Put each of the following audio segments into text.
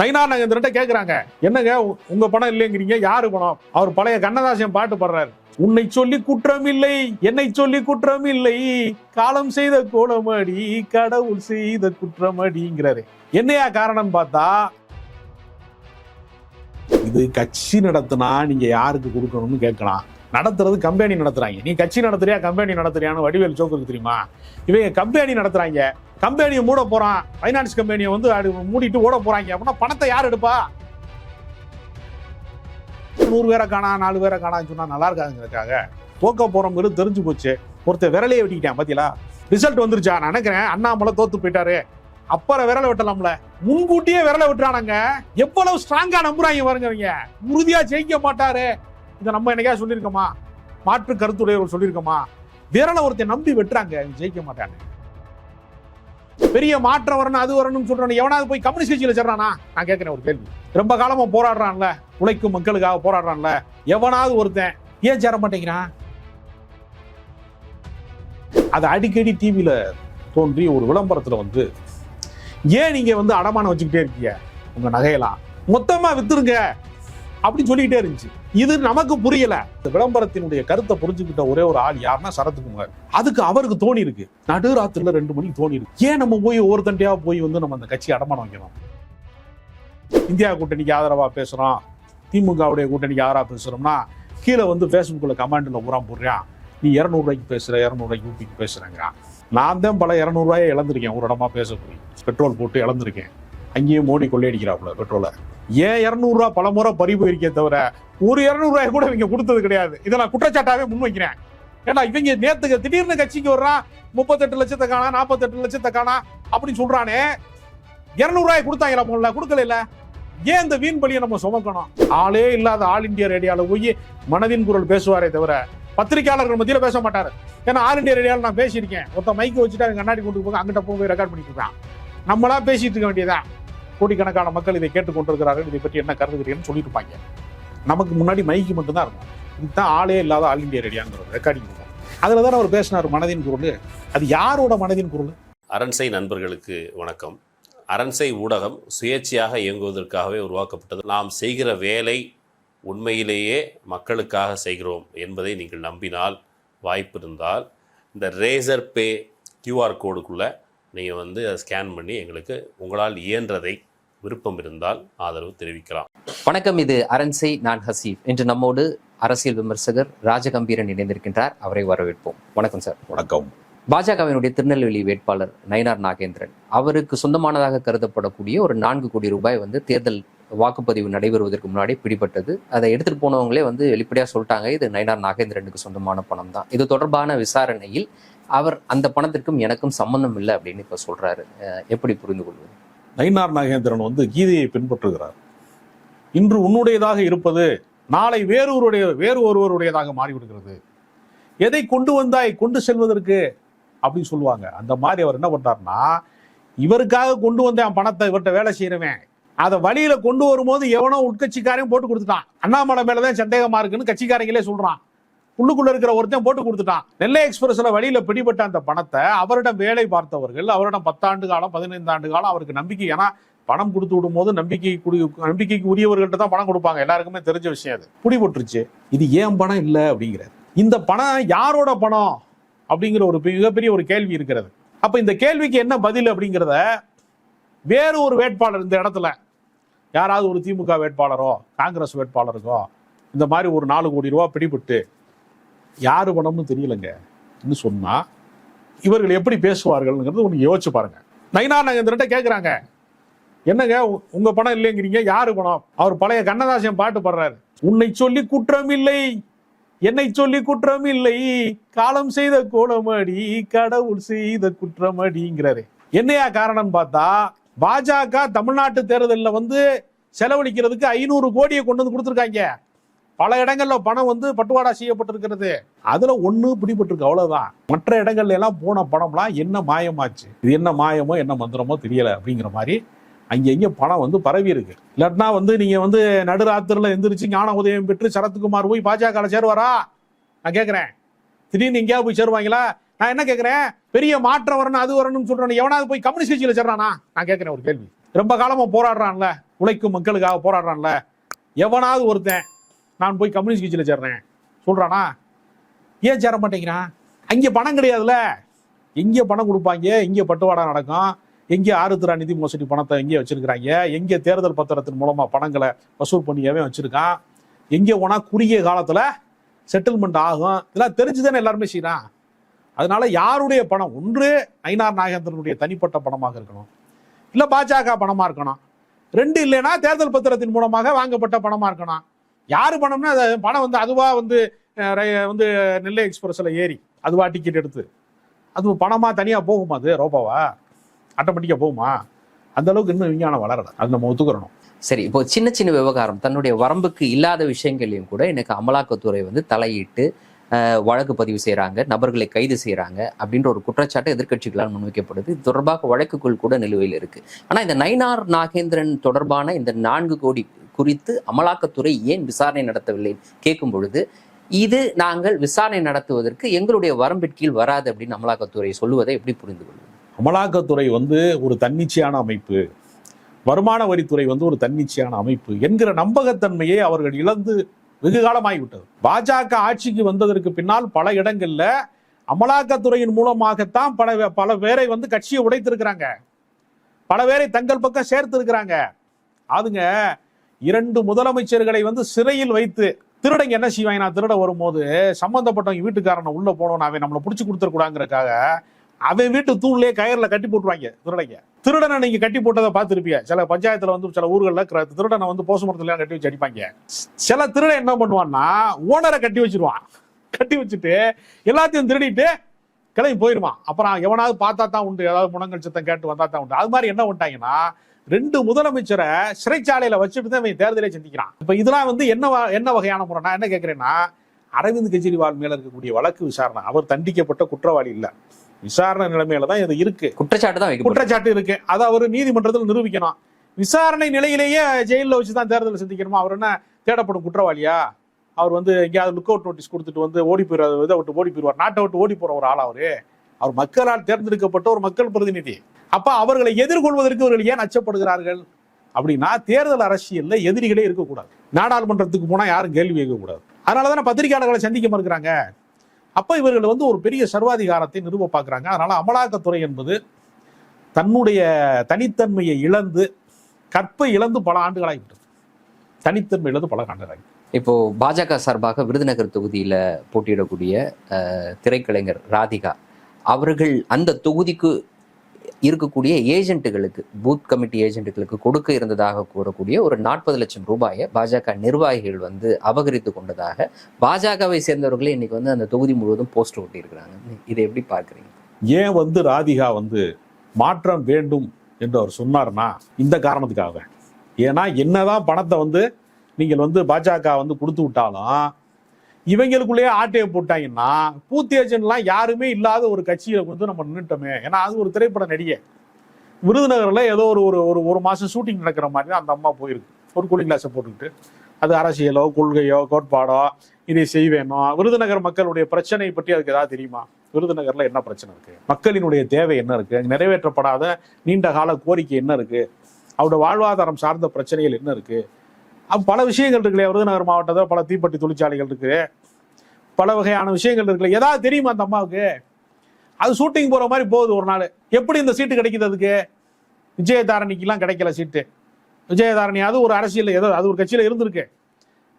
நைனா நகேந்திரன்ட்ட கேக்குறாங்க. என்னங்க உங்க பணம் இல்லைங்கிறீங்க? யாரு பணம்? அவர் பழைய கண்ணதாசன் பாட்டு பாடுறாரு. உன்னை சொல்லி குற்றம் இல்லை என்னை சொல்லி குற்றம் இல்லை காலம் செய்த கோலமடி கடவுள் செய்த குற்றமடிங்கிறாரு. என்னையா காரணம் பார்த்தா இது கட்சி நடத்தினா நீங்க யாருக்கு கொடுக்கணும்னு கேட்கலாம். நடத்துறது கம்பெனி நடத்துறாங்க. நீ கட்சி நடத்துறியா கம்பெனி நடத்துறியான்னு வடிவேல் ஜோக்கு தெரியுமா? இவங்க கம்பெனி நடத்துறாங்க. கம்பெனியை மூட போறான். ஃபைனான்ஸ் கம்பெனியை வந்து மூடிட்டு ஓட போறாங்க. அப்படின்னா பணத்தை யார் எடுப்பா? நூறு பேரை காணா நாலு பேரை காணான்னு சொன்னா நல்லா இருக்காதுங்கிறதுக்காக தோக்க போறவங்களுக்கு தெரிஞ்சு போச்சு. ஒருத்தர் விரலையே வெட்டிக்கிட்டேன் பாத்தீங்களா? ரிசல்ட் வந்துருச்சா? நான் நினைக்கிறேன் அண்ணாமலை தோத்து போயிட்டாரு. அப்புறம் விரலை வெட்டலாம்ல. முன்கூட்டியே விரலை விட்டுறானுங்க. எவ்வளவு ஸ்ட்ராங்கா நம்புறாங்க பாருங்க உறுதியா ஜெயிக்க மாட்டாரு. இதை நம்ம என்னைக்கா சொல்லியிருக்கோமா? மாற்று கருத்துடையவர்கள் சொல்லியிருக்கோமா? விரலை ஒருத்தன் நம்பி வெட்டுறாங்க ஜெயிக்க மாட்டாங்க பெரிய மாற்றம் வரணும் அது வரணும்னு சொல்றானு. எவனாவது போய் கம்யூனிஸ்ட் கட்சியில் சேர்றானா? நான் கேட்கிறேன் ஒரு கேள்வி. ரொம்ப காலமா போராடுறான்ல? உழைக்கும் மக்களுக்காக போராடுறான்ல? எவனாவது ஒருத்தன் ஏன் சேர மாட்டேங்கிறான்? அது அடிக்கடி டிவியில தோன்றி ஒரு விளம்பரத்துல வந்து ஏன் நீங்க வந்து அடமானம் வச்சுக்கிட்டே இருக்கீங்க? உங்க நகையெல்லாம் மொத்தமா வித்துருங்க. அப்படின்னு சொல்லிக்கிட்டே இருந்துச்சு. இது நமக்கு புரியல. இந்த விளம்பரத்தினுடைய கருத்தை புரிஞ்சுக்கிட்ட ஒரே ஒரு ஆள் யாருன்னா சரத்குமார். அதுக்கு அவருக்கு தோணி இருக்கு. நடுராத்திரில ரெண்டு மணிக்கு தோணி இருக்கு. ஏன் நம்ம போய் ஒவ்வொருத்தண்டையா போய் வந்து நம்ம அந்த கட்சி அடமானம் வைக்கணும்? இந்தியா கூட்டணிக்கு ஆதரவா பேசுறோம். திமுகவுடைய கூட்டணிக்கு ஆதரவா பேசுறோம்னா கீழே வந்து ஃபேஸ்புக்கில் கமாண்டில் பூரா போடுறான். நீ இரநூறுவாய்க்கு பேசுகிற இரநூறுவாய்க்கு ஊப்பிக்கு பேசுறேங்கிறான். நான் தான் பல இரநூறுவாயை இழந்திருக்கேன். ஒரு இடமா பேச போய். பெட்ரோல் போட்டு இழந்திருக்கேன். அங்கேயும் மோடி கொள்ளையடிக்கிறாப்புல பெட்ரோலை. ஏன் இரநூறுவா பல முறை பறி போயிருக்கே தவிர ஒரு இரநூறுவாய் கூட இவங்க கொடுத்தது கிடையாது. இதை நான் குற்றச்சாட்டாவே முன்வைக்கிறேன். ஏன்னா இவங்க நேத்துக்கு திடீர்னு கட்சிக்கு வர்றான் முப்பத்தெட்டு லட்சத்தை காணா நாற்பத்தெட்டு லட்சத்தை காணா அப்படின்னு சொல்றானே இரநூறுவாய் கொடுத்தாங்களா போல கொடுக்கல இல்ல ஏன் இந்த வீண் பலியை நம்ம சுமக்கணும்? ஆளே இல்லாத ஆல் இந்தியா ரேடியோல போய் மனதின் குரல் பேசுவாரே தவிர பத்திரிகையாளர்கள் மத்தியில் பேச மாட்டாரு. ஏன்னா ஆல் இண்டியா ரேடியோல நான் பேசியிருக்கேன். ஒருத்த மைக்கு வச்சுட்டு அவங்க கண்ணாடி கொண்டு போய் அங்கிட்ட போய் ரெக்கார்ட் பண்ணிட்டு இருக்கான். நம்மளா பேசிட்டு இருக்க வேண்டியதான் கோடிக்கணக்கான மக்கள் இதை கேட்டுக்கொண்டிருக்கிறார்கள். இதை பற்றி என்ன கருதுகிறீங்கன்னு சொல்லியிருப்பாங்க. நமக்கு முன்னாடி மைக்கு மட்டும்தான் இருக்கும். இதுதான் ஆளே இல்லாத ஆல் இந்தியா ரேடியோங்கிற ரெக்கார்டிங் அதில் தான் அவர் பேசினார் மனதின் குரல். அது யாரோட மனதின் குரல்? அரண்சை நண்பர்களுக்கு வணக்கம். அரண்சை ஊடகம் சுயேட்சையாக இயங்குவதற்காகவே உருவாக்கப்பட்டது. நாம் செய்கிற வேலை உண்மையிலேயே மக்களுக்காக செய்கிறோம் என்பதை நீங்கள் நம்பினால் வாய்ப்பு இருந்தால் இந்த ரேசர் பே கியூஆர் கோடுக்குள்ளே நீங்கள் வந்து அதை ஸ்கேன் பண்ணி எங்களுக்கு உங்களால் இயன்றதை விருப்பம் இருந்தால் ஆதரவு தெரிவிக்கலாம். வணக்கம் இது அரண்சை நான் ஹசீப். இன்று நம்மோடு அரசியல் விமர்சகர் ராஜகம்பீரன் இணைந்திருக்கின்றார். அவரை வரவேற்போம். வணக்கம் சார். வணக்கம். பாஜகவினுடைய திருநெல்வேலி வேட்பாளர் நயினார் நாகேந்திரன். அவருக்கு சொந்தமானதாக கருதப்படக்கூடிய ஒரு நான்கு கோடி ரூபாய் வந்து தேர்தல் வாக்குப்பதிவு நடைபெறுவதற்கு முன்னாடி பிடிபட்டது. அதை எடுத்துட்டு போனவங்களே வந்து வெளிப்படையாக சொல்லிட்டாங்க இது நயனார் நாகேந்திரனுக்கு சொந்தமான பணம் தான். இது தொடர்பான விசாரணையில் அவர் அந்த பணத்திற்கும் எனக்கும் சம்பந்தம் இல்லை அப்படின்னு இப்ப சொல்றாரு. எப்படி புரிந்து கொள்வது? நயினார் நாகேந்திரன் வந்து கீதையை பின்பற்றுகிறார். இன்று உன்னுடையதாக இருப்பது நாளை வேறொருடைய வேறு ஒருவருடையதாக மாறிவிடுகிறது. எதை கொண்டு வந்தாய் கொண்டு செல்வதற்கு? அப்படின்னு சொல்லுவாங்க. அந்த மாதிரி அவர் என்ன பண்றாருன்னா இவருக்காக கொண்டு வந்தேன் பணத்தை இவர்கிட்ட வேலை செய்கிறவன் அதை வழியில கொண்டு வரும்போது எவனோ உட்கட்சிக்காரையும் போட்டு கொடுத்துட்டான். அண்ணாமலை மேலதான் சந்தேகமா இருக்குன்னு கட்சிக்காரங்களே சொல்றான். உள்ளுக்குள்ள இருக்கிற ஒருத்தன் போட்டு கொடுத்துட்டான். நெல்லை எக்ஸ்பிரஸ்ல வழியில பிடிபட்ட அந்த பணத்தை அவரிடம் வேலை பார்த்தவர்கள் அவரிடம் பத்தாண்டு காலம் பதினைந்து ஆண்டு காலம் அவருக்கு நம்பிக்கை ஏன்னா பணம் கொடுத்து விடும் போது நம்பிக்கை குடி நம்பிக்கைக்கு உரியவர்கள்ட்ட தான் பணம் கொடுப்பாங்க. எல்லாருக்குமே தெரிஞ்ச விஷயம் அது. பிடிபட்டுருச்சு இது ஏன் பணம் இல்லை அப்படிங்கிறது இந்த பணம் யாரோட பணம் அப்படிங்கிற ஒரு மிகப்பெரிய ஒரு கேள்வி இருக்கிறது. அப்ப இந்த கேள்விக்கு என்ன பதில் அப்படிங்கிறத வேறு ஒரு வேட்பாளர் இந்த இடத்துல யாராவது ஒரு திமுக வேட்பாளரோ காங்கிரஸ் வேட்பாளருக்கோ இந்த மாதிரி ஒரு நாலு கோடி ரூபா பிடிபட்டு யார் பணம்னு தெரியலங்க. ன்னு சொன்னால் இவர்கள் எப்படி பேசுவார்கள்ங்கிறது ஒன்று யோசிச்சு பாருங்க. நயினார் நகேந்திரன்ட்ட கேட்குறாங்க என்னங்க உங்கள் உங்க பணம் இல்லைங்கிறீங்க யாரு பணம்? அவர் பழைய கண்ணதாசன் பாட்டு பாடுறாரு. உன்னை சொல்லி குற்றம் இல்லை என்னை சொல்லி குற்றம் இல்லை காலம் செய்த கோலமடி கடவுள் செய்த குற்றமடிங்கிறாரு. என்னையா காரணம் பார்த்தா பாஜக தமிழ்நாட்டு தேர்தலில் வந்து செலவழிக்கிறதுக்கு ஐநூறு கோடியை கொண்டு வந்து கொடுத்துருக்காங்க. பல இடங்கள்ல பணம் வந்து பட்டுவாடா செய்யப்பட்டிருக்கிறது. அதுல ஒண்ணு பிடிபட்டிருக்கு அவ்வளவுதான். மற்ற இடங்கள்ல எல்லாம் போன பணம்லாம் என்ன மாயமாச்சு? இது என்ன மாயமோ என்ன மந்திரமோ தெரியல அப்படிங்கிற மாதிரி அங்க இங்க பணம் வந்து பரவி இருக்கு. இல்லாட்டினா வந்து நீங்க வந்து நடுராத்திரில எந்திரிச்சு ஞான உதயம் பெற்று சரத்குமார் போய் பாஜக சேருவாரா? நான் கேக்குறேன். திடீர்னு எங்கேயாவது போய் சேருவாங்களா? நான் என்ன கேட்குறேன் பெரிய மாற்றம் வரணும் அது வரணும்னு சொல்றேன் எவனாவது போய் கம்யூனிஸ்ட் கட்சியில் சேர்றானா? நான் கேட்குறேன் ஒரு கேள்வி. ரொம்ப காலமா போராடுறான்ல உழைக்கும் மக்களுக்காக போராடுறான்ல எவனாவது ஒருத்தன் நான் போய் கம்யூனிஸ்ட் கட்சியில் சேர்றேன் சொல்றானா? ஏன் சேர மாட்டேங்கிறான்? அங்கே பணம் கிடையாதுல்ல. எங்கே பணம் கொடுப்பாங்க? எங்கே பட்டுவாடா நடக்கும். எங்கே ஆறுத்திரா நிதி மோசடி பணத்தை எங்கே வச்சிருக்கிறாங்க. எங்கே தேர்தல் பத்திரத்தின் மூலமாக பணங்களை வசூல் பண்ணியவே வச்சிருக்கான்? எங்கே போனால் குறுகிய காலத்தில் செட்டில்மெண்ட் ஆகும். இதெல்லாம் தெரிஞ்சுதானே எல்லாருமே செய்யறான் அதனால யாருடைய பணம்? ஒன்று ஐநார் நாகேந்திரனுடைய தனிப்பட்ட பணமாக இருக்கணும். இல்லை பாஜக பணமாக இருக்கணும். ரெண்டு இல்லைன்னா தேர்தல் பத்திரத்தின் மூலமாக வாங்கப்பட்ட பணமாக இருக்கணும். யார் பணம்னா அது பணம் வந்து அதுவாக வந்து ரை- வந்து நெல்லை எக்ஸ்பிரஸில் ஏறி அதுவாக டிக்கெட் எடுத்து. அது பணமாக தனியாக போகுமா அது ரோபாவா? ஆட்டோமேட்டிக்காக போகுமா? அந்த அளவுக்கு இன்னும் விஞ்ஞானம் வளரல. அது நம்ம ஒத்துக்கிறணும். சரி இப்போ சின்ன சின்ன விவகாரம் தன்னுடைய வரம்புக்கு இல்லாத விஷயங்களையும் கூட எனக்கு அமலாக்கத்துறை வந்து தலையிட்டு வழக்கு பதிவு செய்கிறாங்க நபர்களை கைது செய்கிறாங்க அப்படின்ற ஒரு குற்றச்சாட்டு எதிர்க்கட்சிகளால் முன்வைக்கப்படுது. இது தொடர்பாக வழக்குகள் கூட நிலுவையில் இருக்குது ஆனால் இந்த நயினார் நாகேந்திரன் தொடர்பான இந்த நான்கு கோடி குறித்து அமலாக்கத்துறை ஏன் விசாரணை நடத்தவில்லை கேட்கும் பொழுது இது நாங்கள் விசாரணை நடத்துவதற்கு எங்களுடைய வரம்பின் கீழ் வராது அப்படின்னு அமலாக்கத்துறை சொல்லுவதை எப்படி புரிந்து கொள்வது? அமலாக்கத்துறை வந்து ஒரு தன்னிச்சையான அமைப்பு. வருமான வரித்துறை வந்து ஒரு தன்னிச்சையான அமைப்பு என்கிற நம்பகத்தன்மையை அவர்கள் இழந்து வெகு காலமாகிவிட்டது பாஜக ஆட்சிக்கு வந்ததற்கு பின்னால் பல இடங்கள்ல அமலாக்கத்துறையின் மூலமாகத்தான் பல பல பேரை வந்து கட்சியை உடைத்திருக்கிறாங்க. பல பேரை தங்கள் பக்கம் சேர்த்து இருக்கிறாங்க அதுங்க இரண்டு முதலமைச்சர்களை வந்து சிறையில் வைத்து திருடங்க என்ன செய்வாங்க நான் திருட வரும்போது சம்மந்தப்பட்டவங்க வீட்டுக்காரனை உள்ள போனோம் அவன் நம்மளை பிடிச்சி கொடுத்துருக்கூடாங்கிறக்காக அவன் வீட்டு தூண்லயே கயிறுல கட்டி போட்டுருவாங்க திருடங்க. திருடனை நீங்க கட்டி போட்டதை பார்த்துருப்பீங்க. சில பஞ்சாயத்துல வந்து சில ஊர்களில் திருடனை வந்து போஸ்ட்மார்ட்டத்துல கட்டி வச்சு அடிப்பாங்க. சில திருடன் என்ன பண்ணுவான்னா ஓனரை கட்டி வச்சிருவான். கட்டி வச்சுட்டு எல்லாத்தையும் திருடிட்டு கிளம்பி போயிடுவான் அப்புறம் எவனாவது பார்த்தா தான் உண்டு ஏதாவது முனங்கல் சித்தம் கேட்டு வந்தா தான் உண்டு. அது மாதிரி என்ன பண்ணிட்டாங்கன்னா ரெண்டு முதலமைச்சரை சிறைச்சாலையில வச்சுட்டு தான் இவன் தேர்தலை சந்திக்கிறான். இப்ப இதெல்லாம் வந்து என்ன வ- என்ன வகையான முறை? நான் என்ன கேட்கிறேன்னா அரவிந்த் கெஜ்ரிவால் மேல இருக்கக்கூடிய வழக்கு விசாரணை. அவர் தண்டிக்கப்பட்ட குற்றவாளி இல்லை. விசாரணை நிலைமையில தான் இது இருக்கு. குற்றச்சாட்டு தான் குற்றச்சாட்டு இருக்கு. அதை அவர் நீதிமன்றத்தில் நிரூபிக்கணும். விசாரணை நிலையிலேயே ஜெயிலில் வச்சு தான் தேர்தல் சந்திக்கணுமா? அவர் என்ன தேடப்படும் குற்றவாளியா? அவர் வந்து எங்கேயாவது லுக் அவுட் நோட்டீஸ் கொடுத்துட்டு வந்து ஓடி போயிடுவார் இதை விட்டு ஓடி போயிடுவார். நாட்டை விட்டு ஓடி போற ஒரு ஆள் அவரு? அவர் மக்களால் தேர்ந்தெடுக்கப்பட்ட ஒரு மக்கள் பிரதிநிதி. அப்ப அவர்களை எதிர்கொள்வதற்கு இவர்கள் ஏன் அச்சப்படுகிறார்கள்? அப்படின்னா தேர்தல் அரசியல்ல எதிரிகளே இருக்கக்கூடாது. நாடாளுமன்றத்துக்கு போனா யாரும் கேள்வி கேட்கக்கூடாது. அதனால தானே பத்திரிகையாளர்களை சந்திக்க மறுக்கிறாங்க? அப்போ இவர்கள் வந்து ஒரு பெரிய சர்வாதிகாரத்தை நிறுவ பார்க்குறாங்க. அதனால் அமலாக்கத்துறை என்பது தன்னுடைய தனித்தன்மையை இழந்து கற்பை இழந்து பல ஆண்டுகளாகிவிட்டது தனித்தன்மை இழந்து பல ஆண்டுகளாகி இப்போ பாஜக சார்பாக விருதுநகர் தொகுதியில் போட்டியிடக்கூடிய திரைக்கலைஞர் ராதிகா அவர்கள் அந்த தொகுதிக்கு இருக்கக்கூடிய ஏஜென்ட்டுகளுக்கு பூத் கமிட்டி ஏஜென்ட்டுகளுக்கு கொடுக்க இருந்ததாக கூறக்கூடிய ஒரு நாற்பது லட்சம் ரூபாயை பாஜக நிர்வாகிகள் வந்து அபகரித்து கொண்டதாக பாஜகவை சேர்ந்தவர்களே இன்னைக்கு வந்து அந்த தொகுதி முழுவதும் போஸ்டர் ஒட்டியிருக்கிறாங்க. இதை எப்படி பார்க்குறீங்க? ஏன் வந்து ராதிகா வந்து மாற்றம் வேண்டும் என்று அவர் சொன்னார்னா இந்த காரணத்துக்காக. ஏன்னா என்னதான் பணத்தை வந்து நீங்கள் வந்து பாஜக வந்து கொடுத்து விட்டாலும் இவங்களுக்குள்ளேயே ஆட்டையை போட்டாங்கன்னா பூத்தேஜன்லாம் ஏஜென்ட்லாம் யாருமே இல்லாத ஒரு கட்சியை வந்து நம்ம நின்றுட்டோமே ஏன்னா அது ஒரு திரைப்பட நடிகை. விருதுநகரில் ஏதோ ஒரு ஒரு ஒரு ஒரு மாதம் ஷூட்டிங் நடக்கிற மாதிரி தான் அந்த அம்மா போயிருக்கு. ஒரு கூலிங் கிளாஸை போட்டுக்கிட்டு. அது அரசியலோ கொள்கையோ கோட்பாடோ இதை செய்வேனோ விருதுநகர் மக்களுடைய பிரச்சனை பற்றி அதுக்கு ஏதாவது தெரியுமா? விருதுநகரில் என்ன பிரச்சனை இருக்குது மக்களினுடைய தேவை என்ன இருக்குது நிறைவேற்றப்படாத நீண்ட கால கோரிக்கை என்ன இருக்குது அவருடைய வாழ்வாதாரம் சார்ந்த பிரச்சனைகள் என்ன இருக்குது பல விஷயங்கள் இருக்குல்லையா? விருதுநகர் மாவட்டத்தில் பல தீப்பெட்டி தொழிற்சாலைகள் இருக்கு. பல வகையான விஷயங்கள் இருக்குல்ல? ஏதாவது தெரியுமா அந்த அம்மாவுக்கு? அது ஷூட்டிங் போற மாதிரி போகுது ஒரு நாள். எப்படி இந்த சீட்டு கிடைக்குது அதுக்கு? விஜயதாரணிக்கெல்லாம் கிடைக்கல சீட்டு விஜயதாரணி அது ஒரு அரசியல் ஏதோ அது ஒரு கட்சியில இருந்திருக்கு.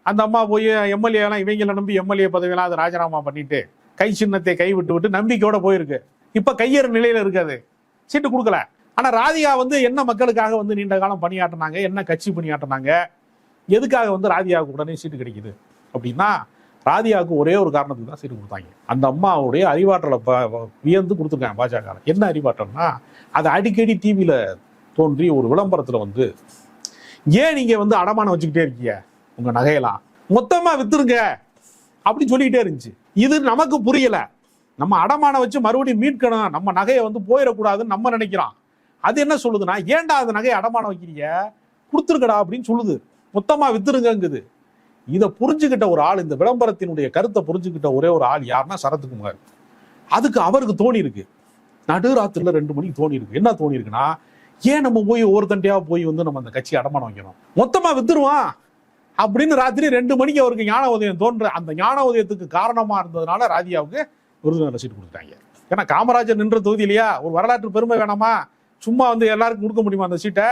அந்த அம்மா போய் எம்எல்ஏ எல்லாம் நம்பி எம்எல்ஏ பதவியெல்லாம் அது ராஜினாமா பண்ணிட்டு கை சின்னத்தை கை விட்டு விட்டு நம்பிக்கையோட போயிருக்கு. இப்ப கையேறு நிலையில இருக்காது சீட்டு கொடுக்கல. ஆனா ராதிகா வந்து என்ன மக்களுக்காக வந்து நீண்ட காலம் பணியாற்றினாங்க? என்ன கட்சி பணியாற்றினாங்க? எதுக்காக வந்து ராதியாவுக்கு உடனே சீட்டு கிடைக்குது? அப்படின்னா ராதியாவுக்கு ஒரே ஒரு காரணத்துக்கு தான் சீட்டு கொடுத்தாங்க. அந்த அம்மாவுடைய அறிவாற்றலை ப- வியந்து கொடுத்துருக்காங்க பாஜக என்ன அறிவாற்றல்னா அது அடிக்கடி டிவியில் தோன்றி ஒரு விளம்பரத்தில் வந்து ஏன் நீங்கள் வந்து அடமானம் வச்சுக்கிட்டே இருக்கீங்க? உங்கள் நகையெல்லாம் மொத்தமாக வித்துருங்க! அப்படின்னு சொல்லிக்கிட்டே இருந்துச்சு. இது நமக்கு புரியலை. நம்ம அடமானம் வச்சு மறுபடியும் மீட்கணும். நம்ம நகையை வந்து போயிடக்கூடாதுன்னு நம்ம நினைக்கிறோம். அது என்ன சொல்லுதுன்னா ஏன்டா அந்த நகையை அடமானம் வைக்கிறீங்க? கொடுத்துருக்கடா அப்படின்னு சொல்லுது. மொத்தமாக வித்துருங்கங்குது. இதை புரிஞ்சுக்கிட்ட ஒரு ஆள் இந்த விளம்பரத்தினுடைய கருத்தை புரிஞ்சுக்கிட்ட ஒரே ஒரு ஆள் யாருன்னா சரத்குமார். அதுக்கு அவருக்கு தோணி இருக்கு. நடுராத்திரில ரெண்டு மணிக்கு தோணி இருக்கு. என்ன தோணி இருக்குன்னா ஏன் நம்ம போய் ஒவ்வொருத்தண்டையா போய் வந்து நம்ம அந்த கட்சி அடமானம் வைக்கணும்? மொத்தமா வித்துருவான். அப்படின்னு ராத்திரி ரெண்டு மணிக்கு அவருக்கு ஞான உதயம் தோன்ற அந்த ஞான உதயத்துக்கு காரணமா இருந்ததுனால ராதியாவுக்கு விருதுநகர் சீட்டு கொடுத்துட்டாங்க. ஏன்னா காமராஜர் நின்ற தொகுதி இல்லையா ஒரு வரலாற்று பெருமை வேணாமா? சும்மா வந்து எல்லாருக்கும் கொடுக்க முடியுமா அந்த சீட்டை?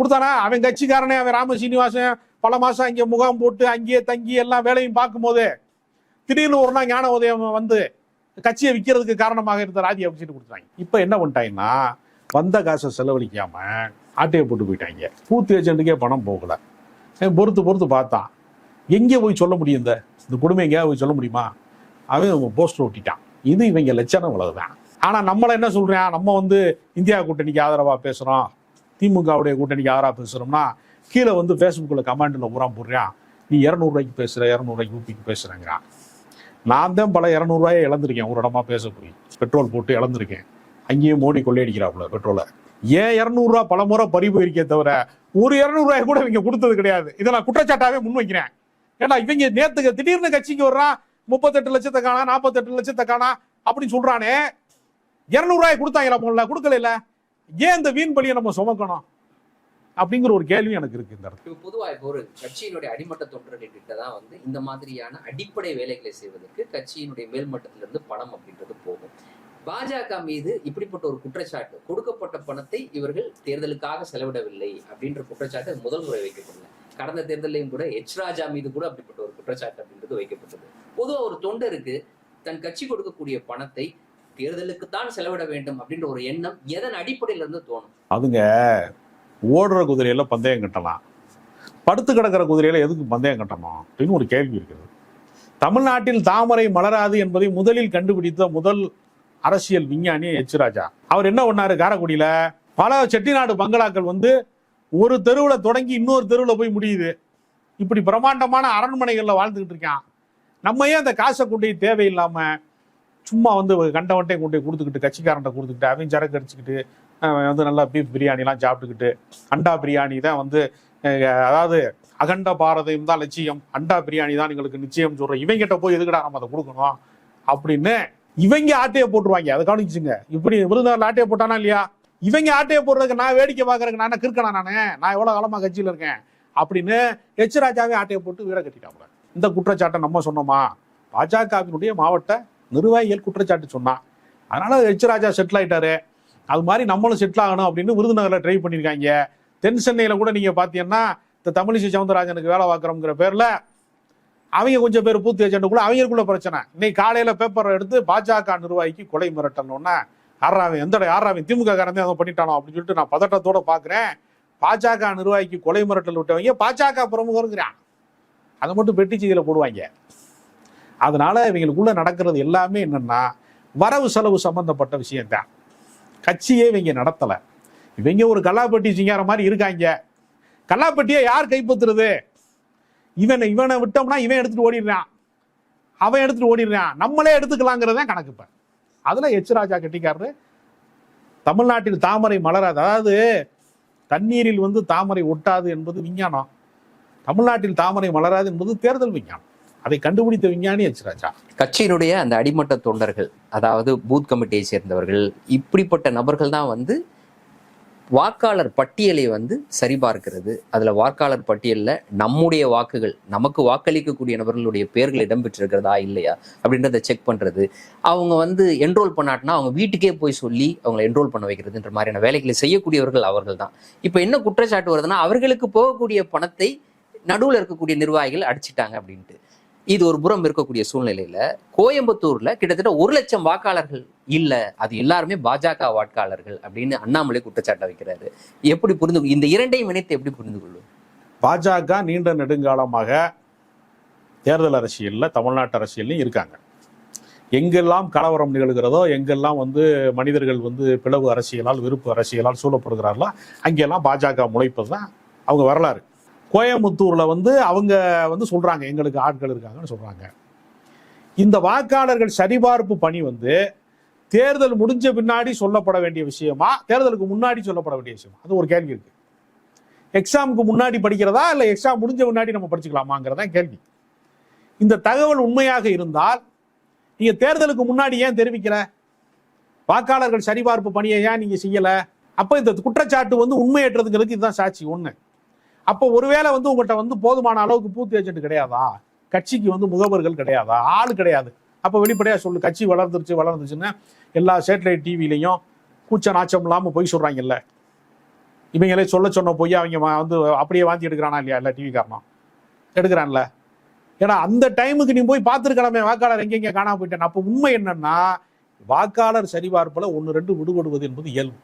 கொடுத்தானா? அவன் கட்சிக்காரனே அவன் ராம சீனிவாசன். பல மாசம் அங்கே முகாம் போட்டு அங்கேயே தங்கி எல்லாம் வேலையும் பார்க்கும்போது திடீர்னு ஒரு நாள் ஞான உதயம் வந்து கட்சியை விற்கிறதுக்கு காரணமாக இருந்த ராஜி சீட்டு கொடுத்தாங்க இப்போ என்ன பண்ணிட்டாங்கன்னா வந்த காசை செலவழிக்காம ஆட்டையை போட்டு போயிட்டாங்க. பூத்து ஏஜென்ட்டுக்கே பணம் போகல. பொறுத்து பொறுத்து பார்த்தான். எங்கே போய் சொல்ல முடியும் இந்த? இந்த கொடுமை எங்கேயா போய் சொல்ல முடியுமா? அவன் போஸ்டர் ஒட்டிட்டான். இது இவங்க லட்சணம் இவ்வளவுதான் ஆனால் நம்மளை என்ன சொல்கிறேன் நம்ம வந்து இந்தியா கூட்டணிக்கு ஆதரவாக பேசுகிறோம் திமுகவுடைய கூட்டணிக்கு யாராக பேசுறோம்னா கீழே வந்து ஃபேஸ்புக்கில் கமெண்டில் பூரா போடுறான் நீ இரநூறுவாய்க்கு பேசுகிற இரநூறுவாய்க்கு ஊப்பிக்கு பேசுகிறேங்கிறான் நான் தான் பல இரநூறுவாயை இழந்திருக்கேன் ஒரு இடமா பேச போய் பெட்ரோல் போட்டு இழந்திருக்கேன். அங்கேயும் மோடி கொள்ளையடிக்கிறாப்புல பெட்ரோலை. ஏன் இரநூறுவா பல முறை பறி போயிருக்கே தவிர ஒரு இரநூறுவாய் கூட இவங்க கொடுத்தது கிடையாது. இதை நான் குற்றச்சாட்டாவே முன்வைக்கிறேன். ஏன்னா இவங்க நேத்துக்கு திடீர்னு கட்சிக்கு வர்றான் முப்பத்தெட்டு லட்சத்தை காணா நாற்பத்தெட்டு லட்சத்தை காணா அப்படின்னு சொல்றானே இரநூறுவாய் கொடுத்தாங்களா போல கொடுக்கல ஏன் இந்த வீண் பலியை நம்ம சுமக்கணும்? அப்படிங்கிற ஒரு கேள்வி எனக்கு இருக்கு இந்த இடத்துல. இப்போ இப்போ ஒரு கட்சியினுடைய அடிமட்ட தொண்டர்கள் கிட்ட தான் வந்து இந்த மாதிரியான அடிப்படை வேலைகளை செய்வதற்கு கட்சியினுடைய மேல்மட்டத்திலிருந்து இருந்து பணம் அப்படின்றது போகும். பாஜக மீது இப்படிப்பட்ட ஒரு குற்றச்சாட்டு கொடுக்கப்பட்ட பணத்தை இவர்கள் தேர்தலுக்காக செலவிடவில்லை அப்படின்ற குற்றச்சாட்டு முதல் முறை வைக்கப்படல கடந்த தேர்தலையும் கூட எச் ராஜா மீது கூட அப்படிப்பட்ட ஒரு குற்றச்சாட்டு அப்படின்றது வைக்கப்பட்டது பொதுவாக ஒரு தொண்டருக்கு தன் கட்சி கொடுக்கக்கூடிய பணத்தை தேர்தலுக்கு தான் செலவிட வேண்டும் அப்படின்ற ஒரு எண்ணம் எதன் அடிப்படையில இருந்து தோணும்? அதுங்க ஓடுற குதிரையில பந்தயம் கட்டலாம். படுத்து கிடக்கிற குதிரையில எதுக்கு பந்தயம் கட்டணும் அப்படின்னு ஒரு கேள்வி இருக்குது. தமிழ்நாட்டில் தாமரை மலராது என்பதை முதலில் கண்டுபிடித்த முதல் அரசியல் விஞ்ஞானி எச் ராஜா. அவர் என்ன பண்ணாரு? காரைக்குடியில பல செட்டிநாடு பங்களாக்கள் வந்து ஒரு தெருவில் தொடங்கி இன்னொரு தெருவில் போய் முடியுது. இப்படி பிரம்மாண்டமான அரண்மனைகளில் வாழ்ந்துகிட்டு இருக்கான். நம்ம ஏன் அந்த காசை கொண்டு தேவையில்லாமல் சும்மா வந்து கண்டவன்ட்டே கொண்டு போய் கொடுத்துக்கிட்டு கட்சிக்காரன்ட்ட கொடுத்துக்கிட்டு அவன் சரக்கு அடிச்சுக்கிட்டு வந்து நல்லா பீஃப் பிரியாணிலாம் சாப்பிட்டுக்கிட்டு அண்டா பிரியாணி தான் வந்து அதாவது அகண்ட பாரதம் தான் லட்சியம். அண்டா பிரியாணி தான் எங்களுக்கு நிச்சயம் சொல்றோம். இவங்கிட்ட போய் எதுக்கடா நம்ம அதை கொடுக்கணும்? அப்படின்னு இவங்க ஆட்டையை போட்டுருவாங்க. அதை கவனிச்சுங்க. இப்படி விருதுநகர்ல ஆட்டையை போட்டானா இல்லையா? இவங்க ஆட்டையை போடுறதுக்கு நான் வேடிக்கை பார்க்கறதுக்கு நான் என்ன நானே நானு? நான் எவ்வளவு காலமா கட்சியில இருக்கேன்? அப்படின்னு எச் ராஜாவே ஆட்டையை போட்டு வீட கட்டிட்டாங்க இந்த குற்றச்சாட்டை நம்ம சொன்னோமா? பாஜகவினுடைய மாவட்ட நிர்வாகிகள் குற்றச்சாட்டு சொன்னான் அதனால் எச் ராஜா செட்டில் ஆகிட்டாரு அது மாதிரி நம்மளும் செட்டில் ஆகணும் அப்படின்னு விருதுநகரில் ட்ரை பண்ணியிருக்காங்க தென் சென்னையில் கூட நீங்கள் பார்த்தீங்கன்னா இந்த தமிழிசை சவுந்தரராஜனுக்கு வேலை பார்க்குறோங்கிற பேரில் அவங்க கொஞ்சம் பேர் பூத்து ஏஜென்ட்டுக்குள்ள அவங்களுக்குள்ள பிரச்சனை. இன்னைக்கு காலையில் பேப்பரை எடுத்து பாஜக நிர்வாகிக்கு கொலை மிரட்டணும்னா ஆறாவன் எந்த ஆறாவன் திமுக காரன் அதை பண்ணிட்டானோ அப்படின்னு சொல்லிட்டு நான் பதட்டத்தோடு பார்க்குறேன். பாஜக நிர்வாகிக்கு கொலை மிரட்டல் விட்டவங்க பாஜக பிரமுகருங்கிறான் அதை மட்டும் பெட்டி செய்தியில் போடுவாங்க. அதனால இவங்களுக்குள்ள நடக்கிறது எல்லாமே என்னன்னா வரவு செலவு சம்பந்தப்பட்ட விஷயம்தான். கட்சியே இவங்க நடத்தலை. இவங்க ஒரு கல்லாப்பட்டி சிங்கார மாதிரி இருக்காங்க. கல்லாப்பட்டியை யார் கைப்பற்றுறது? இவனை இவனை விட்டோம்னா இவன் எடுத்துட்டு ஓடிடுறான். அவன் எடுத்துட்டு ஓடிடுறான். நம்மளே எடுத்துக்கலாங்கிறதான் கணக்கு அதில் எச் ராஜா கட்டிக்காரரு தமிழ்நாட்டில் தாமரை மலராது. அதாவது தண்ணீரில் வந்து தாமரை ஒட்டாது என்பது விஞ்ஞானம். தமிழ்நாட்டில் தாமரை மலராது என்பது தேர்தல் விஞ்ஞானம். அதை கண்டுபிடித்த விஞ்ஞானி எச். ராஜா. கட்சியினுடைய அந்த அடிமட்ட தொண்டர்கள் அதாவது பூத் கமிட்டியை சேர்ந்தவர்கள் இப்படிப்பட்ட நபர்கள் தான் வந்து வாக்காளர் பட்டியலை வந்து சரிபார்க்கிறது. அதில் வாக்காளர் பட்டியலில் நம்முடைய வாக்குகள் நமக்கு வாக்களிக்கக்கூடிய நபர்களுடைய பேர்கள் இடம்பெற்றிருக்கிறதா இல்லையா அப்படின்றத செக் பண்ணுறது அவங்க வந்து என்ரோல் பண்ணாட்டினா அவங்க வீட்டுக்கே போய் சொல்லி அவங்களை என்ரோல் பண்ண வைக்கிறதுன்ற மாதிரியான வேலைகளை செய்யக்கூடியவர்கள் அவர்கள் தான். இப்போ என்ன குற்றச்சாட்டு வருதுன்னா அவர்களுக்கு போகக்கூடிய பணத்தை நடுவில் இருக்கக்கூடிய நிர்வாகிகள் அடிச்சிட்டாங்க அப்படின்ட்டு. இது ஒரு புறம் இருக்கக்கூடிய சூழ்நிலையில கோயம்புத்தூர்ல கிட்டத்தட்ட ஒரு லட்சம் வாக்காளர்கள் இல்ல அது எல்லாருமே பாஜக வாக்காளர்கள் அப்படின்னு அண்ணாமலை குற்றச்சாட்டை வைக்கிறாரு. எப்படி புரிந்து இந்த இரண்டையும் இணைத்து எப்படி புரிந்து கொள்ளும் பாஜக நீண்ட நெடுங்காலமாக தேர்தல் அரசியலில் தமிழ்நாட்டு அரசியல்லையும் இருக்காங்க. எங்கெல்லாம் கலவரம் நிகழ்கிறதோ எங்கெல்லாம் வந்து மனிதர்கள் வந்து பிளவு அரசியலால் விருப்பு அரசியலால் சூழப்படுகிறார்களோ அங்கெல்லாம் பாஜக முளைப்பது தான் அவங்க வரலாறு. கோயம்புத்தூரில் வந்து அவங்க வந்து சொல்கிறாங்க எங்களுக்கு ஆட்கள் இருக்காங்கன்னு சொல்கிறாங்க இந்த வாக்காளர்கள் சரிபார்ப்பு பணி வந்து தேர்தல் முடிஞ்ச பின்னாடி சொல்லப்பட வேண்டிய விஷயமா? தேர்தலுக்கு முன்னாடி சொல்லப்பட வேண்டிய விஷயமா? அது ஒரு கேள்வி இருக்கு. எக்ஸாமுக்கு முன்னாடி படிக்கிறதா இல்லை எக்ஸாம் முடிஞ்ச முன்னாடி நம்ம படிச்சுக்கலாமாங்கிறதா கேள்வி. இந்த தகவல் உண்மையாக இருந்தால் நீங்கள் தேர்தலுக்கு முன்னாடி ஏன் தெரிவிக்கல? வாக்காளர்கள் சரிபார்ப்பு பணியை ஏன் நீங்கள் செய்யலை? அப்போ இந்த குற்றச்சாட்டு வந்து உண்மையற்றதுங்கிறதுக்கு இதுதான் சாட்சி ஒன்று அப்போ ஒருவேளை வந்து உங்கள்கிட்ட வந்து போதுமான அளவுக்கு பூத்து ஏஜென்ட் கிடையாதா? கட்சிக்கு வந்து முகவர்கள் கிடையாதா? ஆள் கிடையாது. அப்போ வெளிப்படையாக சொல்லு. கட்சி வளர்ந்துருச்சு வளர்ந்துச்சுன்னா எல்லா சேட்டலைட் டிவிலையும் கூச்ச நாச்சம் இல்லாமல் போய் சொல்கிறாங்கல்ல இவங்களே சொல்ல சொன்ன பொய் அவங்க வந்து அப்படியே வாந்தி எடுக்கிறானா இல்லையா? இல்லை டிவி காரணம். எடுக்கிறான்ல. ஏன்னா அந்த டைமுக்கு நீ போய் பார்த்துருக்கலாமே வாக்காளர் எங்கெங்கே காணாமல் போயிட்டேன் அப்போ உண்மை என்னன்னா வாக்காளர் சரிபார்ப்பில் ஒன்று ரெண்டு விடுபடுவது என்பது இயல்பு.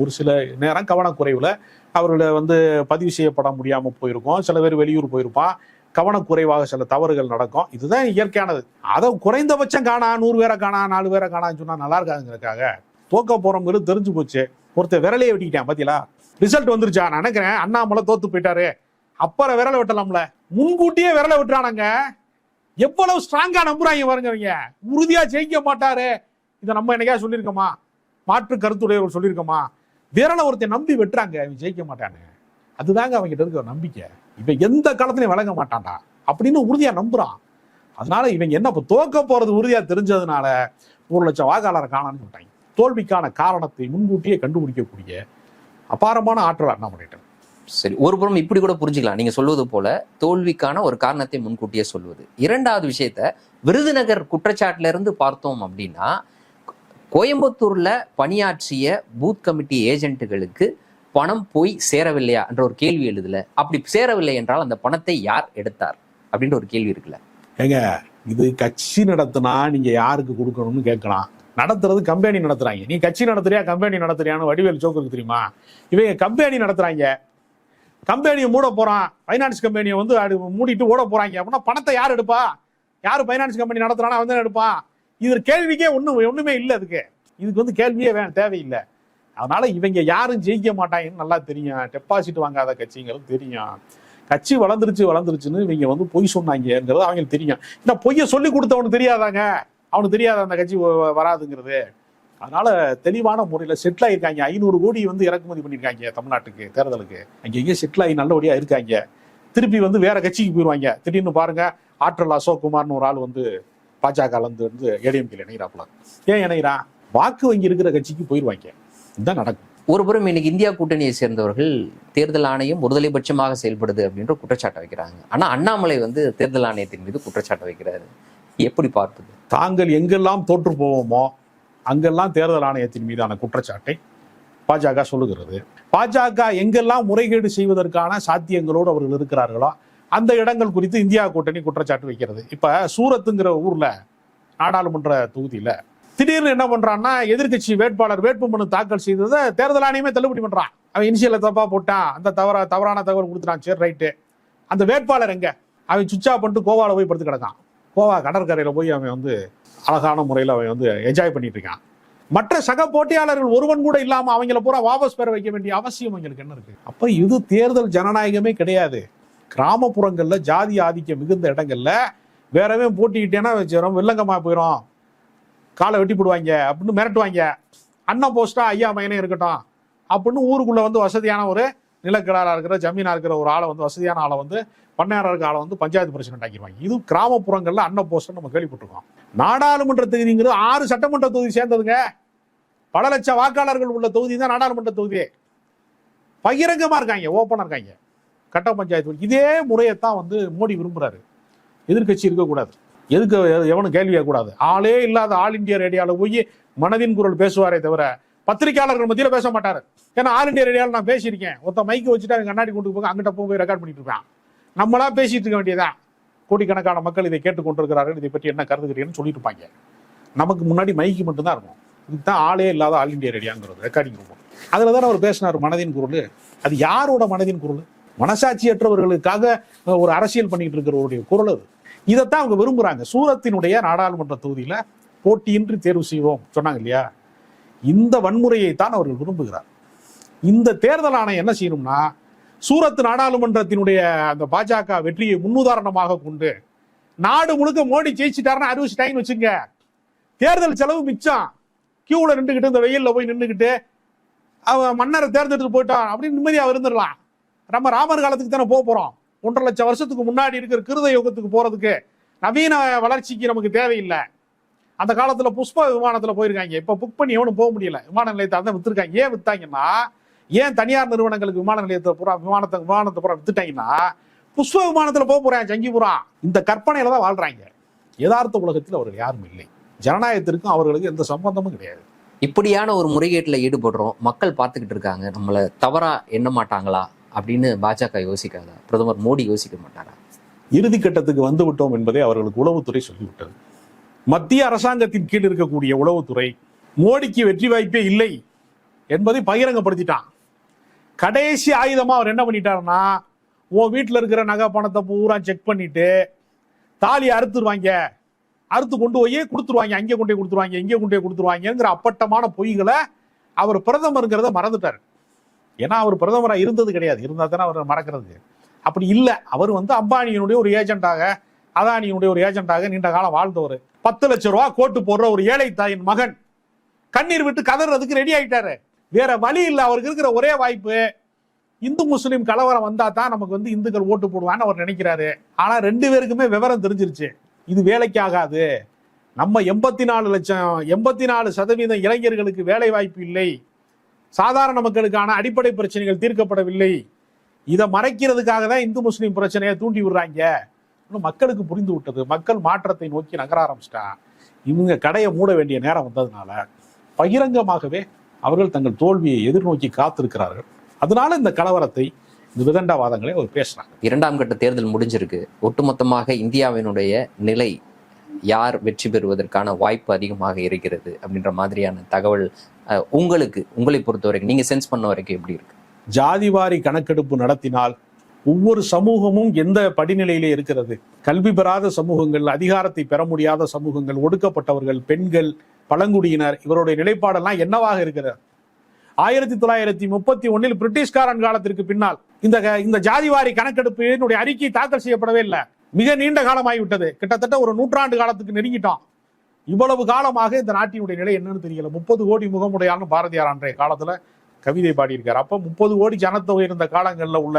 ஒரு சில நேரம் கவனக்குறைவில் அவர்களை வந்து பதிவு செய்யப்பட முடியாமல் போயிருக்கும். சில பேர் வெளியூர் போயிருப்பான் கவனக்குறைவாக சில தவறுகள் நடக்கும். இதுதான் இயற்கையானது. அதை குறைந்தபட்சம் காணா நூறு பேரை காணா நாலு பேரை காணான்னு சொன்னால் நல்லா இருக்காதுங்கிறதுக்காக தோக்க போகிறவங்களுக்கு தெரிஞ்சு போச்சு. ஒருத்தர் விரலையே வெட்டிக்கிட்டேன் பார்த்தீங்களா ரிசல்ட் வந்துருச்சா? நான் நினைக்கிறேன் அண்ணாமலை தோத்து போயிட்டாரு. அப்புறம் விரலை வெட்டலாம்ல. முன்கூட்டியே விரலை விட்டுறானுங்க. எவ்வளவு ஸ்ட்ராங்கா நம்புறாங்க பாருங்க அவங்க உறுதியா ஜெயிக்க மாட்டாரு. இதை நம்ம என்னைக்கா சொல்லியிருக்கோமா? மாற்று கருத்துடையவர் சொல்லியிருக்கோமா? விரலை ஒருத்தன் நம்பி வெட்டுறாங்க அவன் ஜெயிக்க மாட்டானு. அதுதாங்க அவங்ககிட்ட இருக்க நம்பிக்கை. இவன் எந்த காலத்துலையும் விளங்க மாட்டான்டா. அப்படின்னு உறுதியாக நம்புகிறான் அதனால இவங்க என்ன இப்போ தோக்க போகிறது உறுதியாக தெரிஞ்சதுனால ஒரு லட்சம் வாக்காளரை காணான்னு சொல்லிட்டாங்க. தோல்விக்கான காரணத்தை முன்கூட்டியே கண்டுபிடிக்கக்கூடிய அபாரமான ஆற்றல் அண்ணாமலையிட்ட சரி ஒரு புறம் இப்படி கூட புரிஞ்சுக்கலாம். நீங்க சொல்வது போல தோல்விக்கான ஒரு காரணத்தை முன்கூட்டியே சொல்வது. இரண்டாவது விஷயத்த விருதுநகர் குற்றச்சாட்டுல இருந்து பார்த்தோம் அப்படின்னா கோயம்புத்தூர்ல பணியாற்றிய பூத் கமிட்டி ஏஜென்ட்டுகளுக்கு பணம் போய் சேரவில்லையா என்ற ஒரு கேள்வி எழுதுல. அப்படி சேரவில்லை என்றால் அந்த பணத்தை யார் எடுத்தார்? அப்படின்ற ஒரு கேள்வி இருக்குல்ல. ஏங்க இது கட்சி நடத்தினா நீங்க யாருக்கு கொடுக்கணும்னு கேட்கலாம். நடத்துறது கம்பெனி நடத்துறாங்க. நீ கட்சி நடத்துறியா கம்பெனி நடத்துறியான்னு வடிவேல் சோக்கு தெரியுமா? இவங்க கம்பெனி நடத்துறாங்க. கம்பெனியை மூட போறான். ஃபைனான்ஸ் கம்பெனியை வந்து மூடிட்டு ஓட போறாங்க. அப்படின்னா பணத்தை யார் எடுப்பா? யார் ஃபைனான்ஸ் கம்பெனி நடத்துறானா அவன் தான் எடுப்பான். இது கேள்விக்கே ஒன்றும் ஒன்றுமே இல்லை அதுக்கு. இதுக்கு வந்து கேள்வியே வேணும் தேவையில்லை. அதனால இவங்க யாரும் ஜெயிக்க மாட்டாங்கன்னு நல்லா தெரியும். டெபாசிட் வாங்காத கட்சிங்கிறது தெரியும். கட்சி வளர்ந்துருச்சு வளர்ந்துருச்சுன்னு இவங்க வந்து பொய் சொன்னாங்கங்கிறது அவங்களுக்கு தெரியும். இந்த பொய்யை சொல்லி கொடுத்தவனுக்கு தெரியாதாங்க? அவனுக்கு தெரியாத அந்த கட்சி வராதுங்கிறது. அதனால தெளிவான முறையில் செட்டில் ஆயிருக்காங்க. ஐநூறு கோடி வந்து இறக்குமதி பண்ணியிருக்காங்க தமிழ்நாட்டுக்கு தேர்தலுக்கு. அங்கே செட்டில் ஆகி நல்லபடியாக இருக்காங்க. திருப்பி வந்து வேற கட்சிக்கு போயிடுவாங்க. திடீர்னு பாருங்க ஆற்றல் அசோக் குமார்னு ஒரு ஆள் வந்து பாஜக வந்து வந்து ஏடிஎம்கேல இணைகிறாப்புல ஏன் இணைகிறான் வாக்கு வங்கி இருக்கிற கட்சிக்கு போயிடுவாங்க இதுதான் நடக்கும். ஒரு புறம் இன்னைக்கு இந்தியா கூட்டணியை சேர்ந்தவர்கள் தேர்தல் ஆணையம் ஒருதலை பட்சமாக செயல்படுது அப்படின்ற குற்றச்சாட்டை வைக்கிறாங்க. ஆனா அண்ணாமலை வந்து தேர்தல் ஆணையத்தின் மீது குற்றச்சாட்டை வைக்கிறாரு. எப்படி பார்ப்பது? தாங்கள் எங்கெல்லாம் தோற்று போவோமோ அங்கெல்லாம் தேர்தல் ஆணையத்தின் மீதான குற்றச்சாட்டை பாஜக சொல்லுகிறது. பாஜக எங்கெல்லாம் முறைகேடு செய்வதற்கான சாத்தியங்களோடு அவர்கள் இருக்கிறார்களோ அந்த இடங்கள் குறித்து இந்தியா கூட்டணி குற்றச்சாட்டு வைக்கிறது. இப்ப சூரத்துங்கிற ஊர்ல நாடாளுமன்ற தொகுதியில திடீர்னு என்ன பண்றான்னா எதிர்க்கட்சி வேட்பாளர் வேட்புமனு தாக்கல் செய்ததை தேர்தல் ஆணையமே தள்ளுபடி பண்றான். அவன் இனிஷியல தப்பா போட்டான். அந்த தவற தவறான தகவல் கொடுத்துட்டான். சரி ரைட்டு. அந்த வேட்பாளர் எங்க? அவன் சுவிட்ச் பண்ணிட்டு கோவால போய் படுத்து கிடக்கான். கோவா கடற்கரையில போய் அவன் வந்து அழகான முறையில் அவன் வந்து என்ஜாய் பண்ணிட்டு இருக்கான். மற்ற சக போட்டியாளர்கள் ஒருவன் கூட இல்லாமல் அவங்கள பூரா வாபஸ் பெற வைக்க வேண்டிய அவசியம் அவங்களுக்கு என்ன இருக்கு? அப்ப இது தேர்தல் ஜனநாயகமே கிடையாது. கிராமப்புறங்கள்ல ஜாதி ஆதிக்கம் மிகுந்த இடங்கள்ல வேறவே போட்டிக்கிட்டேன்னா வச்சிடும் வெள்ளங்கம்மா போயிடும் காலை வெட்டி போடுவாங்க அப்படின்னு மிரட்டுவாங்க. அண்ணன் போஸ்டா ஐயா மையனே இருக்கட்டும். அப்படின்னு ஊருக்குள்ள வந்து வசதியான ஒரு நிலக்கிழாரா இருக்கிற ஜமீனா இருக்கிற ஒரு ஆளை வந்து வசதியான ஆளை வந்து பண்ணையாரா இருக்கிற ஆளை வந்து பஞ்சாயத்து பிரசிடென்ட் ஆக்கிடுவாங்க இது கிராமப்புறங்கள்ல அன்ன போஸ்டர் நம்ம கேள்விப்பட்டிருக்கோம். நாடாளுமன்ற தொகுதிங்கிறது ஆறு சட்டமன்ற தொகுதி சேர்ந்ததுங்க. பல லட்சம் வாக்காளர்கள் உள்ள தொகுதி தான் நாடாளுமன்ற தொகுதி பகிரங்கமா இருக்காங்க ஓப்பனா இருக்காங்க. கட்ட பஞ்சாயத்து இதே முறையைத்தான் வந்து மோடி விரும்புகிறாரு எதிர்க்கட்சி இருக்கக்கூடாது. எதுக்கு எவனும் கேள்வி கூடாது ஆளே இல்லாத ஆல் இண்டியா ரேடியோவில் போய் மனதின் குரல் பேசுவாரே தவிர பத்திரிகையாளர்கள் மத்தியில் பேச மாட்டார். ஏன்னா ஆல் இண்டியா ரேடியோவில் நான் பேசியிருக்கேன். ஒருத்த மைக்கு வச்சுட்டு அவன் கண்ணாடி கொண்டு போக அங்கிட்ட போய் ரெக்கார்ட் பண்ணிட்டு இருப்பான் நம்மளா பேசிட்டு இருக்க வேண்டியதான் கோடிக்கணக்கான மக்கள் இதை கேட்டுக்கொண்டிருக்கிறார்கள். இதை பற்றி என்ன கருதுகிறீங்கன்னு சொல்லிட்டு இருப்பாங்க நமக்கு முன்னாடி மைக்கு மட்டும்தான் இருக்கும். இதுதான் ஆளே இல்லாத ஆல் இண்டியா ரேடியாங்கிறது ரெக்கார்டிங் ரூம் அதில் தானே அவர் பேசினார் மனதின் குரல். அது யாரோட மனதின் குரல்? மனசாட்சியற்றவர்களுக்காக ஒரு அரசியல் பண்ணிட்டு இருக்கிறவருடைய குரல் அது. இதைத்தான் அவங்க விரும்புறாங்க. சூரத்தினுடைய நாடாளுமன்ற தொகுதியில போட்டியின்றி தேர்வு செய்வோம் சொன்னாங்க இல்லையா? இந்த வன்முறையை தான் அவர்கள் விரும்புகிறார். இந்த தேர்தல் ஆணையம் என்ன செய்யணும்னா சூரத் நாடாளுமன்றத்தினுடைய அந்த பாஜக வெற்றியை முன்னுதாரணமாக கொண்டு நாடு முழுக்க மோடி ஜெயிச்சிட்டாருன்னு அறிவிச்சிட்டாங்கன்னு வச்சுங்க. தேர்தல் செலவு மிச்சம். கியூவில் நின்றுக்கிட்டு இந்த வெயிலில் போய் நின்றுக்கிட்டு அவன் மன்னரை தேர்ந்தெடுத்து போயிட்டான் அப்படின்னு நிம்மதியாக இருந்துடலாம். நம்ம ராமர் காலத்துக்கு தானே போக போறோம். ஒன்றரை லட்சம் வருஷத்துக்கு முன்னாடி இருக்கிற கிருத யுகத்துக்கு போறதுக்கு நவீன வளர்ச்சிக்கு நமக்கு தேவையில்லை. அந்த காலத்துல புஷ்ப விமானத்துல போயிருக்காங்க. இப்ப புக் பண்ணி எவனும் போக முடியல. விமான நிலையத்தை தான் வித்துருக்காங்க. ஏன் வித்தாங்கன்னா ஏன் தனியார் நிறுவனங்களுக்கு விமான நிலையத்தை பூரா விமானத்தை விமானத்தை பூரா வித்துட்டாங்கன்னா புஷ்ப விமானத்துல போக போறேன் ஜங்கிபுரம் இந்த கற்பனையில தான் வாழ்றாங்க. யதார்த்த உலகத்தில் அவர்கள் யாரும் இல்லை. ஜனநாயகத்திற்கும் அவர்களுக்கு எந்த சம்பந்தமும் கிடையாது. இப்படியான ஒரு முறைகேட்டில் ஈடுபடுறோம். மக்கள் பார்த்துக்கிட்டு இருக்காங்க. நம்மளை தவறாக எண்ண மாட்டாங்களா? அப்படின்னு பாஜக யோசிக்காதா? பிரதமர் மோடி யோசிக்க மாட்டாரா? இறுதி கட்டத்துக்கு வந்து விட்டோம் என்பதை அவர்களுக்கு உளவுத்துறை சொல்லிவிட்டது. மத்திய அரசாங்கத்தின் கீழ் இருக்கக்கூடிய உளவுத்துறை மோடிக்கு வெற்றி வாய்ப்பே இல்லை என்பதை பகிரங்கப்படுத்திட்டான். கடைசி ஆயுதமா அவர் என்ன பண்ணிட்டாருன்னா உன் வீட்டில் இருக்கிற நகை பணத்தை பூரா செக் பண்ணிட்டு தாலி அறுத்துருவாங்க. அறுத்து கொண்டு போய் கொடுத்துருவாங்க. அங்கே கொண்டு போய் கொடுத்துருவாங்க இங்கே கொண்டு போய் கொடுத்துருவாங்கங்கிற அப்பட்டமான பொய்களை அவர் பிரதமருங்கிறத மறந்துட்டார். ஏன்னா அவர் பிரதமராக இருந்தது கிடையாது. இருந்தால் தானே அவர் மறக்கிறது. அப்படி இல்லை. அவர் வந்து அம்பானியினுடைய ஒரு ஏஜென்ட்டாக அதானியினுடைய ஒரு ஏஜென்ட்டாக நீண்ட காலம் வாழ்ந்தவர். பத்து லட்சம் ரூபா கோட்டு போடுற ஒரு ஏழை தாயின் மகன். கண்ணீர் விட்டு கதறதுக்கு ரெடி ஆயிட்டாரு. வேற வழி இல்லை. அவருக்கு இருக்கிற ஒரே வாய்ப்பு இந்து முஸ்லீம் கலவரம் வந்தா தான் நமக்கு வந்து இந்துக்கள் ஓட்டு போடுவான்னு அவர் நினைக்கிறாரு. ஆனா ரெண்டு பேருக்குமே விவரம் தெரிஞ்சிருச்சு. இது வேலைக்கு ஆகாது நம்ம எண்பத்தி நாலு லட்சம் எண்பத்தி நாலு சதவீதம் இளைஞர்களுக்கு வேலை வாய்ப்பு இல்லை. சாதாரண மக்களுக்கான அடிப்படை பிரச்சனைகள் தீர்க்கப்படவில்லை. இதை மறைக்கிறதுக்காக தான் இந்து முஸ்லீம் பிரச்சனையை தூண்டி விடுறாங்க. இன்னும் மக்களுக்கு புரிந்து விட்டது. மக்கள் மாற்றத்தை நோக்கி நகர ஆரம்பிச்சிட்டா. இவங்க கடையை மூட வேண்டிய நேரம் வந்ததுனால பகிரங்கமாகவே அவர்கள் தங்கள் தோல்வியை எதிர்நோக்கி காத்திருக்கிறார்கள். அதனால இந்த கலவரத்தை இந்த விதண்டாவாதங்களை அவர் பேசுறாங்க. இரண்டாம் கட்ட தேர்தல் முடிஞ்சிருக்கு. ஒட்டுமொத்தமாக இந்தியாவினுடைய நிலை யார் வெற்றி பெறுவதற்கான வாய்ப்பு அதிகமாக இருக்கிறது அப்படின்ற மாதிரியான தகவல் உங்களுக்கு உங்களை பொறுத்த வரைக்கும் நீங்க சென்ஸ் பண்ண வரைக்கும் எப்படி இருக்கு? ஜாதிவாரி கணக்கெடுப்பு நடத்தினால் ஒவ்வொரு சமூகமும் எந்த படிநிலையிலே இருக்கிறது? கல்வி பெறாத சமூகங்கள் அதிகாரத்தை பெற முடியாத சமூகங்கள் ஒடுக்கப்பட்டவர்கள் பெண்கள் பழங்குடியினர் இவருடைய நிலைப்பாடெல்லாம் என்னவாக இருக்கிறது? ஆயிரத்தி தொள்ளாயிரத்தி முப்பத்தி ஒன்னில் பிரிட்டிஷ்காரன் காலத்திற்கு பின்னால் இந்த இந்த ஜாதிவாரி கணக்கெடுப்பினுடைய அறிக்கை தாக்கல் செய்யப்படவே இல்லை. மிக நீண்ட காலமாகிவிட்டது. கிட்டத்தட்ட ஒரு நூற்றாண்டு காலத்துக்கு நெருங்கிட்டோம் இவ்வளவு காலமாக இந்த நாட்டினுடைய நிலை என்னன்னு தெரியல. முப்பது கோடி முகமுடையான்னு பாரதியார் அன்றைய காலத்துல கவிதை பாடியிருக்காரு. அப்ப முப்பது கோடி ஜனத்தொகை இருந்த காலங்களில் உள்ள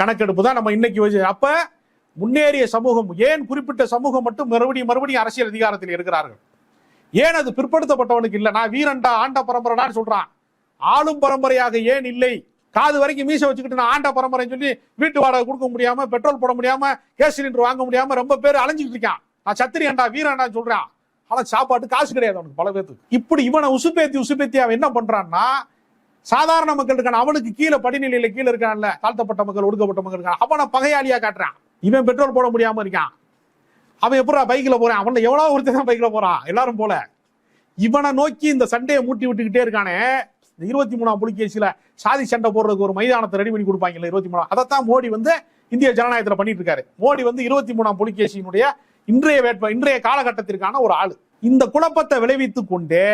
கணக்கெடுப்பு தான் நம்ம இன்னைக்கு வச்சு அப்ப முன்னேறிய சமூகம் ஏன் குறிப்பிட்ட சமூகம் மட்டும் மறுபடியும் மறுபடியும் அரசியல் அதிகாரத்தில் இருக்கிறார்கள்? ஏன் அது பிற்படுத்தப்பட்டவனுக்கு இல்லை? நான் வீரன்டா ஆண்ட பரம்பரைடான்னு சொல்றான். ஆளும் பரம்பரையாக ஏன் இல்லை? காது வரைக்கும் மீசை வச்சுக்கிட்டு நான் ஆண்ட பரம்பரைன்னு சொல்லி வீட்டு வாடகை கொடுக்க முடியாம பெட்ரோல் போட முடியாம கேஸ் சிலிண்டர் வாங்க முடியாம ரொம்ப பேர் அலைஞ்சிட்டு இருக்கான். நான் சத்திரியன்டா வீரன்டான்னு சொல்றான். ஆனா சாப்பாட்டு காசு கிடையாது அவனுக்கு பல பேத்துக்கு. இப்படி இவனை உசுப்பேத்தி உசுப்பேத்தி அவன் என்ன பண்றான்னா சாதாரண மக்கள் இருக்கான். அவனுக்கு கீழே படிநிலையில கீழே இருக்கான்ல தாழ்த்தப்பட்ட மக்கள் ஒடுக்கப்பட்ட மக்கள் இருக்கான். அவனை பகையாளியா காட்டுறான். இவன் பெட்ரோல் போட முடியாம இருக்கான். அவன் எப்படா பைக்ல போறான்? அவன்ல எவ்வளவு ஒருத்தர் தான் பைக்ல போறான்? எல்லாரும் போல. இவனை நோக்கி இந்த சண்டையை மூட்டி விட்டுக்கிட்டே இருக்கானே. இந்த இருபத்தி மூணாம் புலிகேசியில சாதி சண்டை போடுறதுக்கு ஒரு மைதானத்தை ரெடி பண்ணி கொடுப்பாங்கல்ல இருபத்தி மூணாம்? அதைத்தான் மோடி வந்து இந்திய ஜனநாயகத்துல பண்ணிட்டு இருக்காரு. மோடி வந்து இருபத்தி மூணாம் புலிகேசியினுடைய இன்றைய வேட்ப இன்றைய காலகட்டத்திற்கான ஒரு ஆள். இந்த குழப்பத்தை விளைவித்து கொண்டே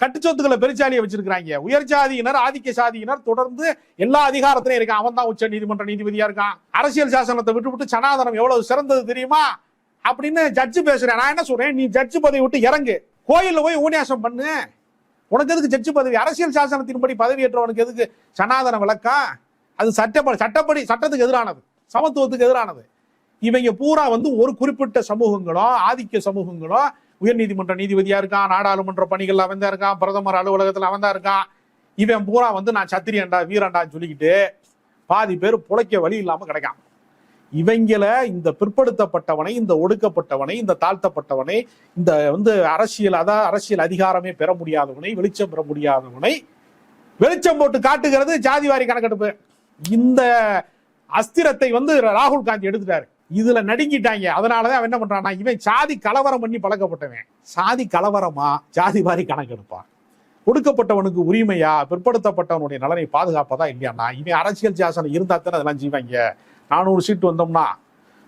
கட்டுச்சொத்துக்களை பெருச்சாலியை வச்சிருக்கிறாங்க. உயர் ஜாதியினர் ஆதிக்க சாதியினர் தொடர்ந்து எல்லா அதிகாரத்திலையும் இருக்கான் அவன் தான் உச்ச நீதிமன்ற நீதிபதியா இருக்கான். அரசியல் சாசனத்தை விட்டு விட்டு சனாதனம் எவ்வளவு சிறந்தது தெரியுமா? அப்படின்னு ஜட்ஜு பேசுறேன். நான் என்ன சொல்றேன்? நீ ஜட்ஜு பதவி விட்டு இறங்கு. கோயில்ல போய் ஊனியாசம் பண்ணு. உனக்கு எதுக்கு ஜட்ஜு பதவி? அரசியல் சாசனத்தின்படி பதவியேற்றவனுக்கு எதுக்கு சனாதன விளக்கா? அது சட்டப்படி சட்டப்படி சட்டத்துக்கு எதிரானது. சமத்துவத்துக்கு எதிரானது. இவங்க பூரா வந்து ஒரு குறிப்பிட்ட சமூகங்களும் ஆதிக்க சமூகங்களும் உயர்நீதிமன்ற நீதிபதியா இருக்கான் நாடாளுமன்ற பணிகள் அவன் தான் இருக்கான் பிரதமர் அலுவலகத்தில் அவன் தான் இருக்கான். இவன் பூரா வந்து நான் சத்திரியன்டா வீரன்டான்னு சொல்லிக்கிட்டு பாதி பேர் புழைக்க வழி இல்லாம கிடைக்கான். இவங்கள இந்த பிற்படுத்தப்பட்டவனை இந்த ஒடுக்கப்பட்டவனை இந்த தாழ்த்தப்பட்டவனை இந்த வந்து அரசியல் அதான் அரசியல் அதிகாரமே பெற முடியாதவனை வெளிச்சம் பெற முடியாதவனை வெளிச்சம் போட்டு காட்டுகிறது ஜாதிவாரி கணக்கெடுப்பு. இந்த அஸ்திரத்தை வந்து ராகுல் காந்தி எடுத்துட்டாரு. இதுல நடுங்கிட்டாங்க. அதனாலதான் அவன் என்ன பண்றான்னா இவன் சாதி கலவரம் பண்ணி பழக்கப்பட்டவன். சாதி கலவரமா? ஜாதி வாரி கணக்கெடுப்பான் ஒடுக்கப்பட்டவனுக்கு உரிமையா? பிற்படுத்தப்பட்டவனுடைய நலனை பாதுகாப்பதா இல்லையாண்ணா? இவன் அரசியல் சாசனம் இருந்தா தானே அதெல்லாம் செய்வாங்க. நானூறு சீட்டு வந்தோம்னா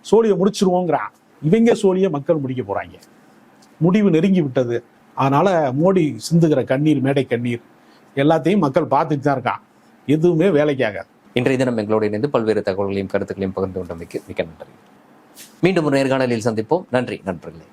சோழியை முடிச்சிருவோங்கிறான். இவங்க சோழியை மக்கள் முடிக்க போகிறாங்க முடிவு நெருங்கி விட்டது. அதனால் மோடி சிந்துகிற கண்ணீர் மேடை கண்ணீர் எல்லாத்தையும் மக்கள் பார்த்துட்டு தான் இருக்கான். எதுவுமே வேலைக்காக இன்றைய தினம் எங்களோடு இணைந்து பல்வேறு தகவல்களையும் கருத்துக்களையும் பகிர்ந்து கொண்டமைக்கு மிக்க நன்றி. மீண்டும் ஒரு நேர்காணலில் சந்திப்போம். நன்றி நண்பர்களே.